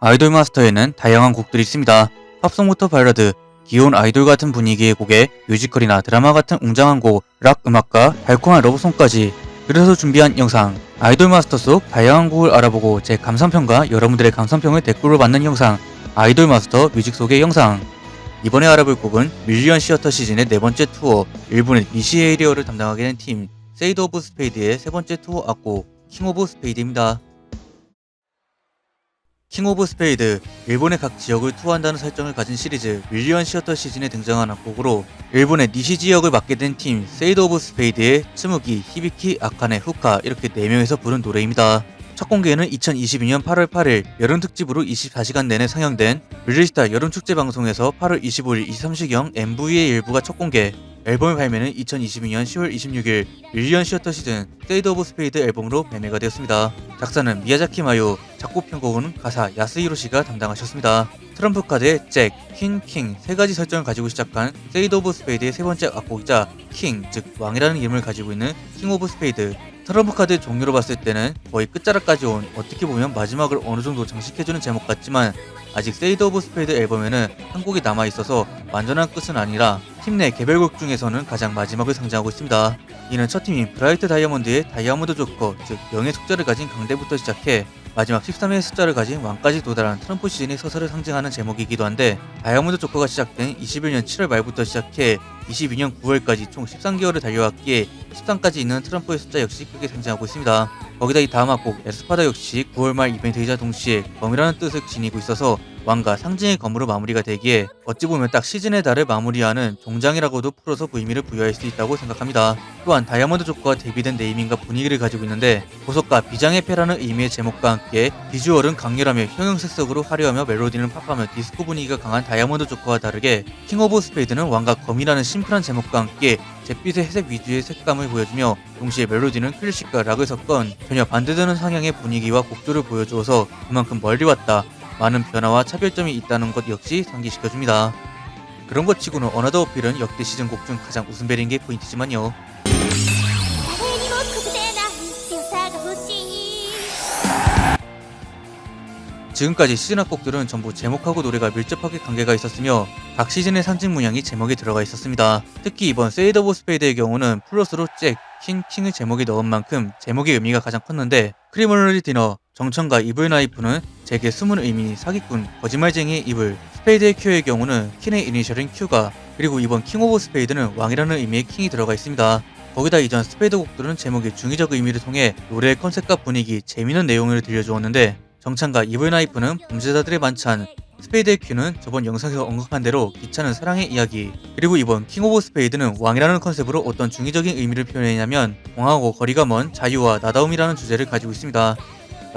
아이돌 마스터에는 다양한 곡들이 있습니다. 팝송부터 발라드, 귀여운 아이돌 같은 분위기의 곡에 뮤지컬이나 드라마 같은 웅장한 곡, 락 음악과 달콤한 러브송까지 그래서 준비한 영상 아이돌 마스터 속 다양한 곡을 알아보고 제 감상평과 여러분들의 감상평을 댓글로 받는 영상 아이돌 마스터 뮤직 속의 영상 이번에 알아볼 곡은 밀리언 시어터 시즌의 네 번째 투어 일본의 미시 에이리어를 담당하게 된 팀 세이드 오브 스페이드의 세 번째 투어 악곡 킹 오브 스페이드입니다. 킹 오브 스페이드, 일본의 각 지역을 투어한다는 설정을 가진 시리즈 밀리언 시어터 시즌에 등장한 악곡으로 일본의 니시 지역을 맡게 된 팀 세이드 오브 스페이드의 츠무기, 히비키, 아카네, 후카 이렇게 4명에서 부른 노래입니다. 첫 공개는 2022년 8월 8일 여름 특집으로 24시간 내내 상영된 릴리스타 여름 축제 방송에서 8월 25일 23시경 MV의 일부가 첫 공개 앨범의 발매는 2022년 10월 26일 밀리언 시어터 시즌 세이드 오브 스페이드 앨범으로 발매가 되었습니다. 작사는 미야자키 마요, 작곡 편곡은 가사 야스히로 씨가 담당하셨습니다. 트럼프 카드의 잭, 퀸, 킹 세 가지 설정을 가지고 시작한 세이드 오브 스페이드의 세 번째 악곡이자 킹, 즉 왕이라는 이름을 가지고 있는 킹 오브 스페이드. 트럼프 카드 종류로 봤을 때는 거의 끝자락까지 온 어떻게 보면 마지막을 어느 정도 장식해주는 제목 같지만 아직 세이드 오브 스페이드 앨범에는 한 곡이 남아 있어서 완전한 끝은 아니라 팀 내 개별곡 중에서는 가장 마지막을 상징하고 있습니다. 이는 첫 팀인 브라이트 다이아몬드의 다이아몬드 조커, 즉 영의 숫자를 가진 강대부터 시작해 마지막 13의 숫자를 가진 왕까지 도달한 트럼프 시즌의 서사를 상징하는 제목이기도 한데 다이아몬드 조커가 시작된 21년 7월 말부터 시작해 22년 9월까지 총 13개월을 달려왔기에 13까지 있는 트럼프의 숫자 역시 크게 상징하고 있습니다. 거기다 이 다음 악곡 에스파다 역시 9월 말 이벤트이자 동시에 검이라는 뜻을 지니고 있어서 왕과 상징의 검으로 마무리가 되기에 어찌 보면 딱 시즌의 달을 마무리하는 종장이라고도 풀어서 그 의미를 부여할 수 있다고 생각합니다. 또한 다이아몬드 조커가 데뷔된 네이밍과 분위기를 가지고 있는데 보석과 비장의 패라는 의미의 제목과 함께 비주얼은 강렬하며 형형색색으로 화려하며 멜로디는 팝하며 디스코 분위기가 강한 다이아몬드 조커와 다르게 킹 오브 스페이드는 왕과 검이라는 심플한 제목과 함께 잿빛의 회색 위주의 색감을 보여주며 동시에 멜로디는 클래식과 락을 섞은 전혀 반대되는 상향의 분위기와 곡조를 보여주어서 그만큼 멀리 왔다 많은 변화와 차별점이 있다는 것 역시 상기시켜줍니다. 그런 것 치고는 어나더 어필은 역대 시즌 곡 중 가장 웃음베린 게 포인트지만요. 지금까지 시즌악 곡들은 전부 제목하고 노래가 밀접하게 관계가 있었으며 각 시즌의 상징 문양이 제목에 들어가 있었습니다. 특히 이번 세이더 보스페이드의 경우는 플러스로 잭, 킹, 킹의 제목이 넣은 만큼 제목의 의미가 가장 컸는데 크리멀리 디너, 정천과 이블 나이프는 제게 숨은 의미 사기꾼, 거짓말쟁이의 이블, 스페이드의 큐의 경우는 킹의 이니셜인 큐가 그리고 이번 킹 오브 스페이드는 왕이라는 의미의 킹이 들어가 있습니다. 거기다 이전 스페이드 곡들은 제목의 중의적 의미를 통해 노래의 컨셉과 분위기, 재미있는 내용을 들려주었는데 정찬과 이블 나이프는 범죄자들의 만찬, 스페이드의 큐는 저번 영상에서 언급한 대로 귀찮은 사랑의 이야기, 그리고 이번 킹 오브 스페이드는 왕이라는 컨셉으로 어떤 중의적인 의미를 표현했냐면 공하고 거리가 먼 자유와 나다움이라는 주제를 가지고 있습니다.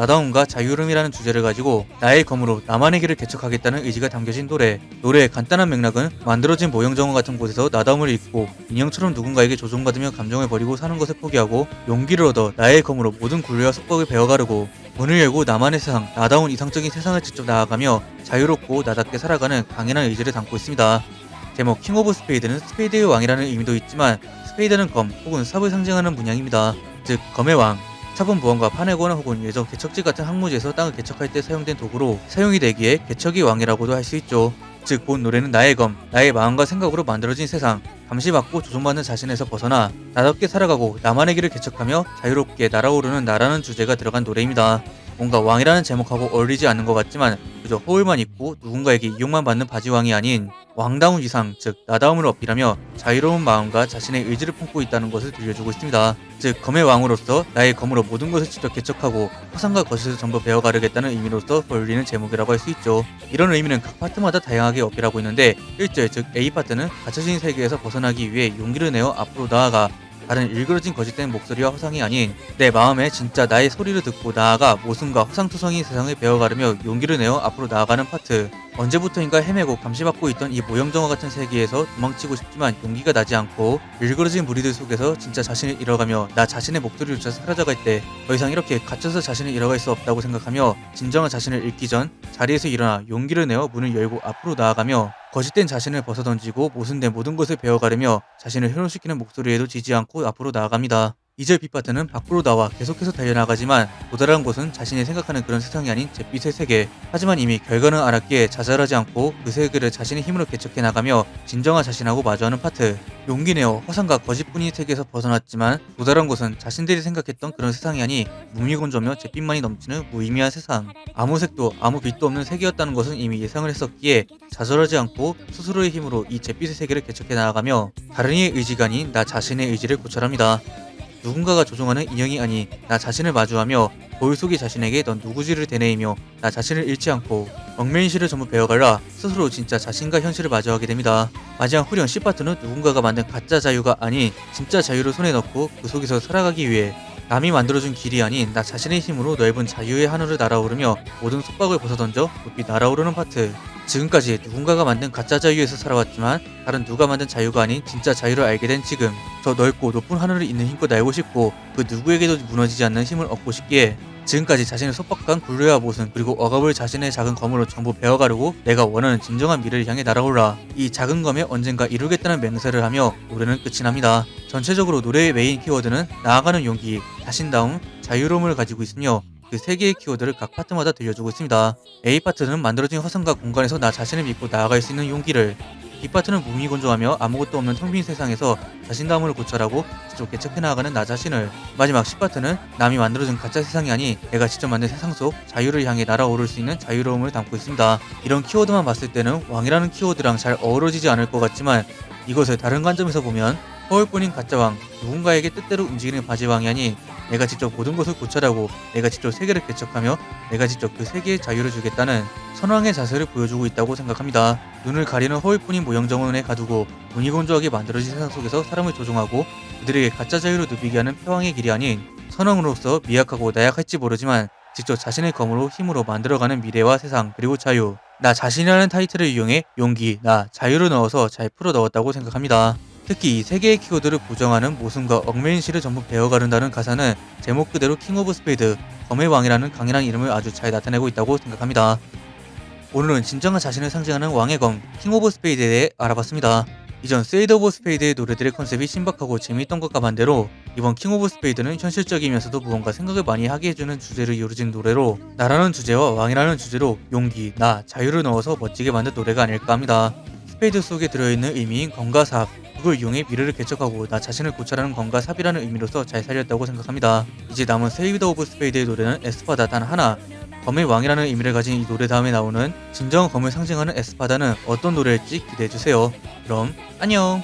나다움과 자유름이라는 주제를 가지고 나의 검으로 나만의 길을 개척하겠다는 의지가 담겨진 노래. 노래의 간단한 맥락은 만들어진 모형 정원 같은 곳에서 나다움을 잊고 인형처럼 누군가에게 조종받으며 감정을 버리고 사는 것을 포기하고 용기를 얻어 나의 검으로 모든 굴레와 속박을 베어가르고 문을 열고 나만의 세상, 나다운 이상적인 세상을 직접 나아가며 자유롭고 나답게 살아가는 강인한 의지를 담고 있습니다. 제목 킹 오브 스페이드는 스페이드의 왕이라는 의미도 있지만 스페이드는 검 혹은 삽을 상징하는 문양입니다. 즉 검의 왕, 차분 보안과 파내거나 혹은 예전 개척지 같은 항무지에서 땅을 개척할 때 사용된 도구로 사용이 되기에 개척의 왕이라고도 할 수 있죠. 즉 본 노래는 나의 검, 나의 마음과 생각으로 만들어진 세상, 감시받고 조종받는 자신에서 벗어나 나답게 살아가고 나만의 길을 개척하며 자유롭게 날아오르는 나라는 주제가 들어간 노래입니다. 뭔가 왕이라는 제목하고 어울리지 않는 것 같지만 그저 허울만 입고 누군가에게 이용만 받는 바지왕이 아닌 왕다운 위상, 즉 나다움을 어필하며 자유로운 마음과 자신의 의지를 품고 있다는 것을 들려주고 있습니다. 즉 검의 왕으로서 나의 검으로 모든 것을 직접 개척하고 화상과 거짓을 전부 베어가르겠다는 의미로서 어울리는 제목이라고 할 수 있죠. 이런 의미는 각 파트마다 다양하게 어필하고 있는데 1절 즉 A 파트는 갇혀진 세계에서 벗어나기 위해 용기를 내어 앞으로 나아가 다른 일그러진 거짓된 목소리와 화상이 아닌 내 마음에 진짜 나의 소리를 듣고 나아가 모순과 화상투성이 세상을 베어가르며 용기를 내어 앞으로 나아가는 파트 언제부터인가 헤매고 감시받고 있던 이 모형정화 같은 세계에서 도망치고 싶지만 용기가 나지 않고 일그러진 무리들 속에서 진짜 자신을 잃어가며 나 자신의 목소리조차 사라져갈 때 더 이상 이렇게 갇혀서 자신을 잃어갈 수 없다고 생각하며 진정한 자신을 잃기 전 자리에서 일어나 용기를 내어 문을 열고 앞으로 나아가며 거짓된 자신을 벗어던지고 모순된 모든 것을 베어가르며 자신을 현혹시키는 목소리에도 지지 않고 앞으로 나아갑니다. 2절 B파트는 밖으로 나와 계속해서 달려나가지만 도달한 곳은 자신이 생각하는 그런 세상이 아닌 잿빛의 세계. 하지만 이미 결과는 알았기에 좌절하지 않고 그 세계를 자신의 힘으로 개척해 나가며 진정한 자신하고 마주하는 파트. 용기 내어 허상과 거짓뿐인 세계에서 벗어났지만 도달한 곳은 자신들이 생각했던 그런 세상이 아니 무미건조며 잿빛만이 넘치는 무의미한 세상. 아무 색도 아무 빛도 없는 세계였다는 것은 이미 예상을 했었기에 좌절하지 않고 스스로의 힘으로 이 잿빛의 세계를 개척해 나아가며 다른 이의 의지가 아닌 나 자신의 의지를 고찰합니다. 누군가가 조종하는 인형이 아닌 나 자신을 마주하며 거울 속의 자신에게 넌 누구지를 되뇌이며 나 자신을 잃지 않고 얽매인실을 전부 배워갈라 스스로 진짜 자신과 현실을 마주하게 됩니다. 마지막 후렴 C파트는 누군가가 만든 가짜 자유가 아닌 진짜 자유를 손에 넣고 그 속에서 살아가기 위해 남이 만들어준 길이 아닌 나 자신의 힘으로 넓은 자유의 하늘을 날아오르며 모든 속박을 벗어던져 높이 날아오르는 파트. 지금까지 누군가가 만든 가짜 자유에서 살아왔지만 다른 누가 만든 자유가 아닌 진짜 자유를 알게 된 지금 저 넓고 높은 하늘을 있는 힘껏 날고 싶고 그 누구에게도 무너지지 않는 힘을 얻고 싶기에 지금까지 자신을 속박한 굴레와 모순 그리고 억압을 자신의 작은 검으로 전부 베어가르고 내가 원하는 진정한 미래를 향해 날아올라 이 작은 검에 언젠가 이루겠다는 맹세를 하며 노래는 끝이 납니다. 전체적으로 노래의 메인 키워드는 나아가는 용기, 자신다움, 자유로움을 가지고 있으며 그 세 개의 키워드를 각 파트마다 들려주고 있습니다. A 파트는 만들어진 화성과 공간에서 나 자신을 믿고 나아갈 수 있는 용기를 B 파트는 무미건조하며 아무것도 없는 텅빈 세상에서 자신감을 고찰하고 직접 개척해 나아가는 나 자신을 마지막 10파트는 남이 만들어준 가짜 세상이 아닌 내가 직접 만든 세상 속 자유를 향해 날아오를 수 있는 자유로움을 담고 있습니다. 이런 키워드만 봤을 때는 왕이라는 키워드랑 잘 어우러지지 않을 것 같지만 이것을 다른 관점에서 보면 허울뿐인 가짜왕 누군가에게 뜻대로 움직이는 바지왕이 아닌 내가 직접 모든 것을 고찰하고 내가 직접 세계를 개척하며 내가 직접 그 세계에 자유를 주겠다는 선왕의 자세를 보여주고 있다고 생각합니다. 눈을 가리는 허울뿐인 모형 정원에 가두고 무늬건조하게 만들어진 세상 속에서 사람을 조종하고 그들에게 가짜 자유를 누비게 하는 패왕의 길이 아닌 선왕으로서 미약하고 나약할지 모르지만 직접 자신의 검으로 힘으로 만들어가는 미래와 세상 그리고 자유 나 자신이라는 타이틀을 이용해 용기, 나, 자유를 넣어서 잘 풀어 넣었다고 생각합니다. 특히 이 세 개의 키워드를 보정하는 모순과 얽매인실을 전부 베어가른다는 가사는 제목 그대로 킹 오브 스페이드, 검의 왕이라는 강인한 이름을 아주 잘 나타내고 있다고 생각합니다. 오늘은 진정한 자신을 상징하는 왕의 검, 킹 오브 스페이드에 대해 알아봤습니다. 이전 세이드 오브 스페이드의 노래들의 컨셉이 신박하고 재미있던 것과 반대로 이번 킹 오브 스페이드는 현실적이면서도 무언가 생각을 많이 하게 해주는 주제를 이루어진 노래로 나라는 주제와 왕이라는 주제로 용기, 나, 자유를 넣어서 멋지게 만든 노래가 아닐까 합니다. 스페이드 속에 들어있는 의미인 검과 삽, 그걸 이용해 미래를 개척하고 나 자신을 고찰하는 검과 삽이라는 의미로서 잘 살렸다고 생각합니다. 이제 남은 세이드 오브 스페이드의 노래는 에스파다 단 하나. 검의 왕이라는 의미를 가진 이 노래 다음에 나오는 진정한 검을 상징하는 에스파다는 어떤 노래일지 기대해주세요. 그럼 안녕!